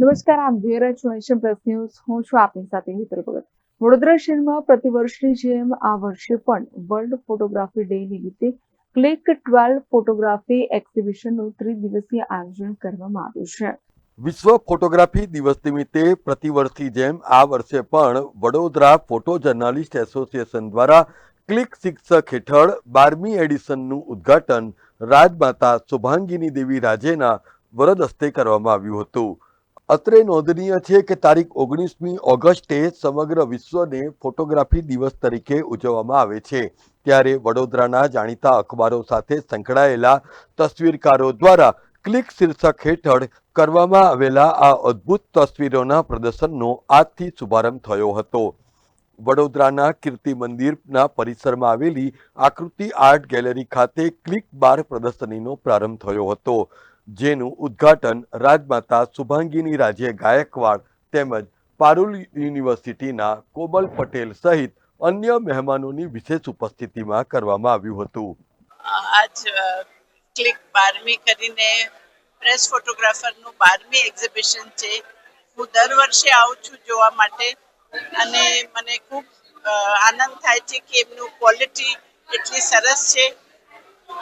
નમસ્કાર, આપ જોઈ રહ્યા છો પ્લસ ન્યૂઝ. હું છું આપની સાથે મિત્ર ભગત. વડોદરા શહેરમાં પ્રતિવર્ષની જેમ આ વર્ષે પણ વર્લ્ડ ફોટોગ્રાફી ડે નિમિત્તે ક્લિક ટ્વેલ્વ ફોટોગ્રાફી એક્ઝિબિશનનું ત્રિદિવસીય આયોજન કરવામાં આવ્યું છે. વિશ્વ ફોટોગ્રાફી દિવસ નિમિત્તે પ્રતિવર્ષની જેમ આ વર્ષે પણ વડોદરા ફોટો જર્નાલિસ્ટ એસોસિએશન દ્વારા ક્લિક શિક્ષક હેઠળ બારમી એડિશનનું ઉદ્ઘાટન રાજમાતા શુભાંગીની દેવી રાજેના વરદ હસ્તે કરવામાં આવ્યું હતું. અત્રે નોંધનીય છે કે તારીખ ઓગણીસમી ઓગસ્ટે સમગ્ર વિશ્વને ફોટોગ્રાફી દિવસ તરીકે ઉજવવામાં આવે છે. ત્યારે વડોદરાના જાણીતા અખબારો સાથે સંકળાયેલા તસવીરકારો દ્વારા ક્લિક શીર્ષક હેઠળ કરવામાં આવેલા આ અદ્ભુત તસવીરોના પ્રદર્શનનો આજથી શુભારંભ થયો હતો. વડોદરાના કીર્તિ મંદિરના પરિસરમાં આવેલી આકૃતિ આર્ટ ગેલેરી ખાતે ક્લિક બાર પ્રદર્શનીનો પ્રારંભ થયો હતો. જેનું ઉદ્ઘાટન રાજમાતા શુભાંગીની રાજે ગાયકવાડ તેમજ પારુલ યુનિવર્સિટીના કોબલ પટેલ સહિત અન્ય મહેમાનોની વિશેષ ઉપસ્થિતિમાં કરવામાં આવ્યું હતું. આજ ક્લિક બારમી કરીને પ્રેસ ફોટોગ્રાફરનું બારમી એક્ઝિબિશન છે. હું દર વર્ષે આવું છું જોવા માટે અને મને ખૂબ આનંદ થાય છે કે એમનું ક્વોલિટી એટલી સરસ છે.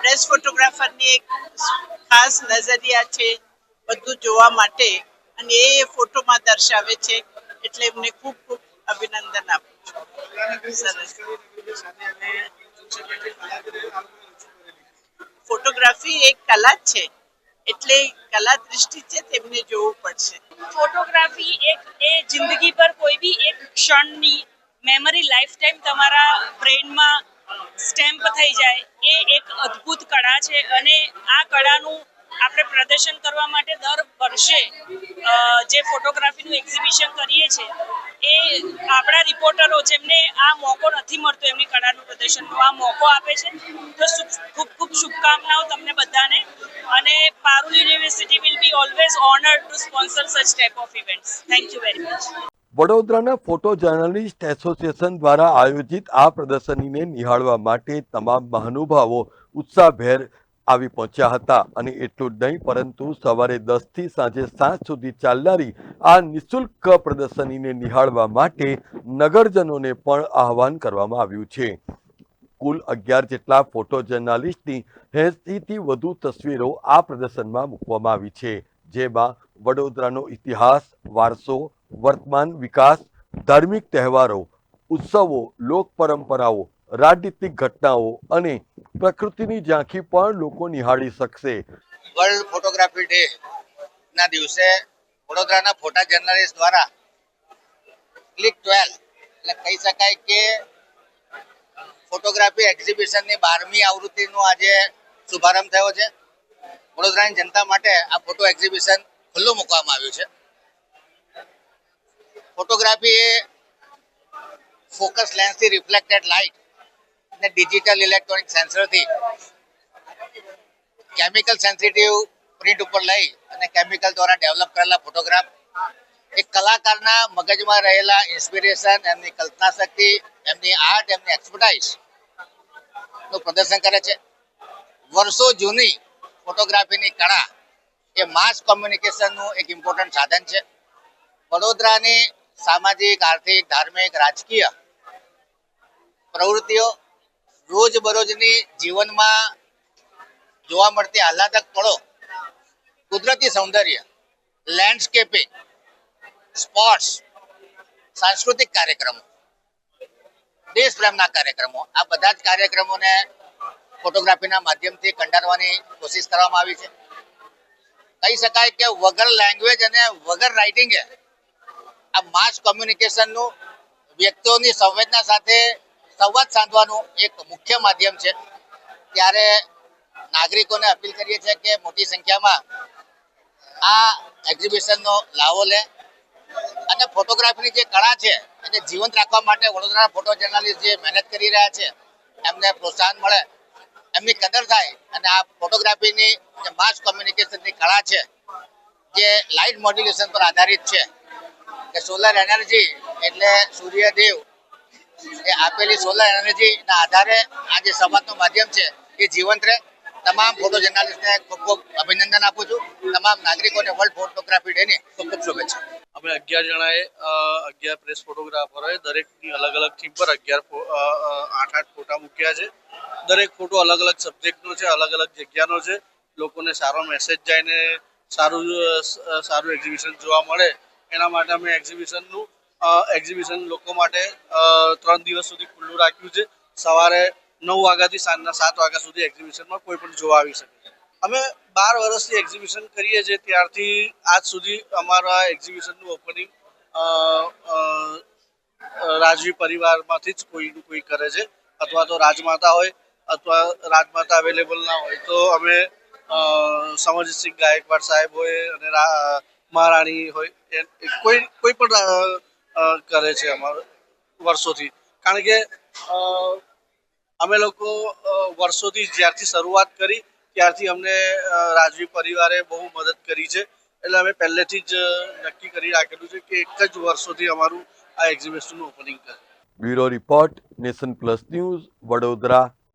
પ્રેસ ફોટોગ્રાફરની એક ખાસ નજરિયા છે બધું જોવા માટે અને એ ફોટોમાં દર્શાવે છે એટલે એમને ખૂબ ખૂબ અભિનંદન આપું ફોટોગ્રાફી એક કલા છે એટલે કલા દૃષ્ટિ છે તેમને જોવું પડશે. ફોટોગ્રાફી એક એ જિંદગી પર કોઈ બી એક ક્ષણની મેમરી લાઈફ ટાઈમ તમારા બ્રેનમાં સ્ટેમ્પ થઈ જાય એ એક અદ્ભુત કળા છે અને આ કળાનું આપણે પ્રદર્શન કરવા માટે દર વર્ષે જે ફોટોગ્રાફીનું એક્ઝિબિશન કરીએ છીએ, એ આપણા રિપોર્ટરો જેમને આ મોકો નથી મળતો એમની કળાનું પ્રદર્શનનો, આ મોકો આપે છે. તો ખૂબ ખૂબ શુભકામનાઓ તમને બધાને. અને Parul university will be always honoured to sponsor such type of events thank you very much વડોદરાના ફોટો જર્નલિસ્ટ એસોસિએશન દ્વારા આયોજિત આ પ્રદર્શનીને નિહાળવા માટે તમામ મહાનુભાવો ઉત્સાહભેર આવી પહોંચ્યા હતા. અને એટલું જ નહીં, પરંતુ સવારે દસથી સાંજે સાત સુધી ચાલનારી આ નિઃશુલ્ક પ્રદર્શનીને નિહાળવા માટે નગરજનોને પણ આહવાન કરવામાં આવ્યું છે. કુલ અગિયાર જેટલા ફોટો જર્નાલિસ્ટની એંસીથી વધુ તસવીરો આ પ્રદર્શનમાં મૂકવામાં આવી છે. જેમાં વડોદરાનો ઇતિહાસ, વારસો વર્તમાન વિકાસ, ધાર્મિક તહેવારો, ઉત્સવો, લોક પરંપરાઓ, રાજનીતિક ઘટનાઓ અને પ્રકૃતિની ઝાંખી પણ લોકો નિહાળી શકશે. વર્લ્ડ ફોટોગ્રાફી ડે ના દિવસે વડોદરાના ફોટા જર્નલિસ્ટ દ્વારા ક્લિક ટ્વેલ્વ એટલે કહી શકાય કે ફોટોગ્રાફી એક્ઝિબિશનની બારમી આવૃત્તિનો આજે શુભારંભ થયો છે. વડોદરાની જનતા માટે આ ફોટો એક્ઝિબિશન ખુલ્લું મૂકવામાં આવ્યું છે. ફોટોગ્રાફી એ ફોકસ લેન્સથી રિફ્લેક્ટેડ લાઇટ અને ડિજિટલ ઇલેક્ટ્રોનિક સેન્સરથી કેમિકલ સેન્સિટિવ પ્રિન્ટ ઉપર લઈ અને કેમિકલ દ્વારા ડેવલપ કરેલા ફોટોગ્રાફ એક કલાકારના મગજમાં રહેલા ઇન્સ્પિરેશન એમની કલ્પના શક્તિ, એમની આર્ટ એમની એક્સપર્ટાઇઝનું પ્રદર્શન કરે છે. વર્ષો જૂની ફોટોગ્રાફીની કળા એ માસ કોમ્યુનિકેશનનું એક ઇમ્પોર્ટન્ટ સાધન છે. વડોદરાની સામાજિક, આર્થિક, ધાર્મિક, રાજકીય પ્રવૃત્તિઓ રોજબરોજની જીવનમાં જોવા મળતી આહલાદક પળો કુદરતી સૌંદર્ય લેન્ડસ્કેપિંગ સ્પોર્ટ્સ સાંસ્કૃતિક કાર્યક્રમો દેશ પ્રેમના કાર્યક્રમો, આ બધા જ કાર્યક્રમોને ફોટોગ્રાફીના માધ્યમથી કંડારવાની કોશિશ કરવામાં આવી છે. કહી શકાય કે વગર લેંગ્વેજ અને વગર રાઇટિંગે આ માસ કોમ્યુનિકેશનનું વ્યક્તિઓની સંવેદના સાથે સંવાદ સાધવાનું એક મુખ્ય માધ્યમ છે. ત્યારે નાગરિકોને અપીલ કરીએ છીએ કે મોટી સંખ્યામાં આ એક્ઝિબિશનનો લાવો લે. અને ફોટોગ્રાફીની જે કળા છે, એને જીવંત રાખવા માટે વડોદરાના ફોટો જર્નાલિસ્ટ જે મહેનત કરી રહ્યા છે, એમને પ્રોત્સાહન મળે. એમની કદર થાય અને આ ફોટોગ્રાફીની જે માસ કોમ્યુનિકેશનની કળા છે, જે લાઇટ મોડ્યુલેશન પર આધારિત છે કે સોલર એનર્જી એટલે સૂર્યદેવ એ આપેલી સોલર એનર્જીના આધારે આ જે સંવાદનું માધ્યમ છે એ જીવંત રહે. તમામ ફોટો જર્નાલિસ્ટને ખૂબ ખૂબ અભિનંદન આપું છું. તમામ નાગરિકોને વર્લ્ડ ફોટોગ્રાફી ડેની ખૂબ ખૂબ શુભેચ્છા. અમે અગિયાર જણાએ અગિયાર પ્રેસ ફોટોગ્રાફરોએ દરેકની અલગ અલગ થીમ પર અગિયાર આઠ આઠ ફોટા મૂક્યા છે. દરેક ફોટો અલગ અલગ સબ્જેક્ટનો છે, અલગ અલગ જગ્યાનો છે. લોકોને સારો મેસેજ જાય ને સારું સારું એક્ઝિબિશન જોવા મળે. એના માટે અમે એક્ઝિબિશનનું એક્ઝિબિશન લોકો માટે ત્રણ દિવસ સુધી ખુલ્લું રાખ્યું છે. સવારે નવ વાગ્યાથી સાંજના સાત વાગ્યા સુધી એક્ઝિબિશનમાં કોઈ પણ જોવા આવી શકે. અમે બાર વર્ષથી એક્ઝિબિશન કરીએ છીએ, ત્યારથી આજ સુધી અમારા એક્ઝિબિશનનું ઓપનિંગ રાજવી પરિવારમાંથી જ કોઈનું કોઈ કરે છે. અથવા તો રાજમાતા હોય, અથવા રાજમાતા અવેલેબલ ના હોય, તો અમે સમરજીતસિંહ ગાયકવાડ સાહેબ હોય અને મહારાણી હોય કોઈ કોઈ પણ કરે છે અમારે વર્ષોથી. કારણ કે અમે લોકો વર્ષોથી જ્યારથી શરૂઆત કરી, ત્યારથી અમને રાજવી પરિવારે બહુ મદદ કરી છે. એટલે અમે પહેલેથી જ નક્કી કરી રાખેલું છે કે એક જ વર્ષોથી અમારું આ એક્ઝિબિશનનું ઓપનિંગ કરે. Bureau report, nation plus news, Vadodara.